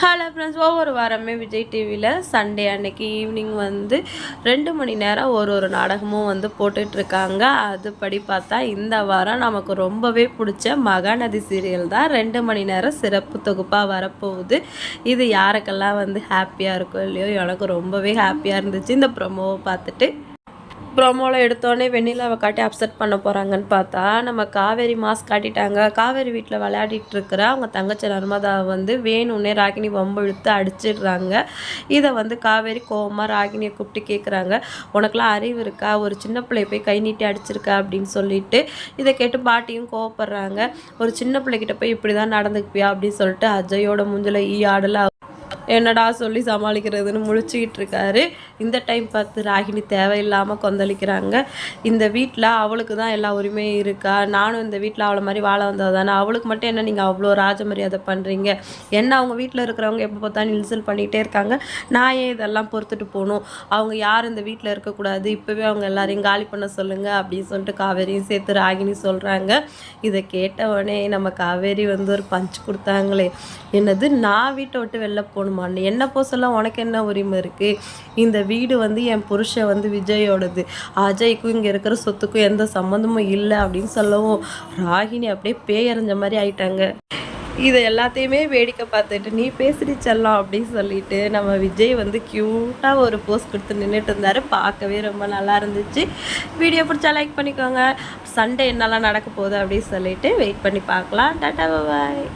Hello friends ஒவ்வொரு வாரமே விஜய் டிவியில் சண்டே அன்னைக்கு ஈவினிங் வந்து ரெண்டு மணி நேரம் ஒரு ஒரு நாடகமும் வந்து போட்டுட்ருக்காங்க. அதுபடி பார்த்தா இந்த வாரம் நமக்கு ரொம்பவே பிடிச்ச மகாநதி சீரியல் தான் ரெண்டு மணி நேரம் சிறப்பு தொகுப்பாக வரப்போகுது. இது யாருக்கெல்லாம் வந்து ஹாப்பியாக இருக்கோ இல்லையோ எனக்கு ரொம்பவே ஹாப்பியாக இருந்துச்சு. இந்த ப்ரொமோவை பார்த்துட்டு ப்ரோமோவில் எடுத்தோடனே வெண்ணிலாவை காட்டி அப்செட் பண்ண போகிறாங்கன்னு பார்த்தா நம்ம காவேரி மாஸ்க் காட்டிட்டாங்க. காவேரி வீட்டில் விளையாடிட்டு இருக்கிற அவங்க தங்கச்சி நர்மதாவை வந்து வேணும்னே ராகினி வம்பு இழுத்து அடிச்சிடுறாங்க. இதை வந்து காவேரி கோவமாக ராகினியை கூப்பிட்டு கேட்குறாங்க உனக்குலாம் அறிவு இருக்கா? ஒரு சின்ன பிள்ளைய போய் கை நீட்டி அடிச்சிருக்கா? அப்படின்னு சொல்லிட்டு இதை கேட்டு பாட்டியும் கோவப்படுறாங்க. ஒரு சின்ன பிள்ளைகிட்ட போய் இப்படி தான் நடந்துக்குப்பியா அப்படின்னு சொல்லிட்டு அஜயோட முஞ்சில ஈ ஆடலை என்னடா சொல்லி சமாளிக்கிறதுன்னு முழிச்சிக்கிட்டு இருக்காரு. இந்த டைம் பார்த்து ராகினி தேவையில்லாமல் கொந்தளிக்கிறாங்க. இந்த வீட்டில் அவளுக்கு தான் எல்லா உரிமையும் இருக்கா? நானும் இந்த வீட்டில் அவளை மாதிரி வாழ வந்தது தானே அவளுக்கு மட்டும் என்ன நீங்கள் அவ்வளோ ராஜ மரியாதை பண்ணுறீங்க என்ன அவங்க வீட்டில் இருக்கிறவங்க எப்போ பார்த்தாலும் இன்சல் பண்ணிகிட்டே இருக்காங்க. நான் ஏன் இதெல்லாம் பொறுத்துட்டு போகணும்? அவங்க யார் இந்த வீட்டில் இருக்கக்கூடாது. இப்போவே அவங்க எல்லாரையும் காலி பண்ண சொல்லுங்கள் அப்படின்னு சொல்லிட்டு காவேரியும் சேர்த்து ராகினி சொல்கிறாங்க இதை கேட்டவொடனே நம்ம காவேரி வந்து ஒரு பஞ்ச் கொடுத்தாங்களே. என்னது நான் வீட்டை விட்டு வெளில போகணும்? போகணுமான்னு என்ன போ சொல்ல உனக்கு என்ன உரிமை இருக்குது இந்த வீடு வந்து என் புருஷன் வந்து விஜயோடது. அஜய்க்கும் இங்கே இருக்கிற சொத்துக்கும் எந்த சம்மந்தமும் இல்லை அப்படின்னு சொல்லவும் ராகினி அப்படியே பேயறிஞ்ச மாதிரி ஆயிட்டாங்க. இதை எல்லாத்தையுமே வேடிக்கை பார்த்துட்டு நீ பேசுடி செல்லம் அப்படின்னு சொல்லிட்டு நம்ம விஜய் வந்து க்யூட்டாக ஒரு போஸ்ட் கொடுத்து நின்றுட்டு இருந்தார். பார்க்கவே ரொம்ப நல்லா இருந்துச்சு. வீடியோ பிடிச்சா லைக் பண்ணிக்கோங்க. சண்டே என்னெல்லாம் நடக்க போகுது அப்படின்னு சொல்லிட்டு வெயிட் பண்ணி பார்க்கலாம். டாட்டா பாய்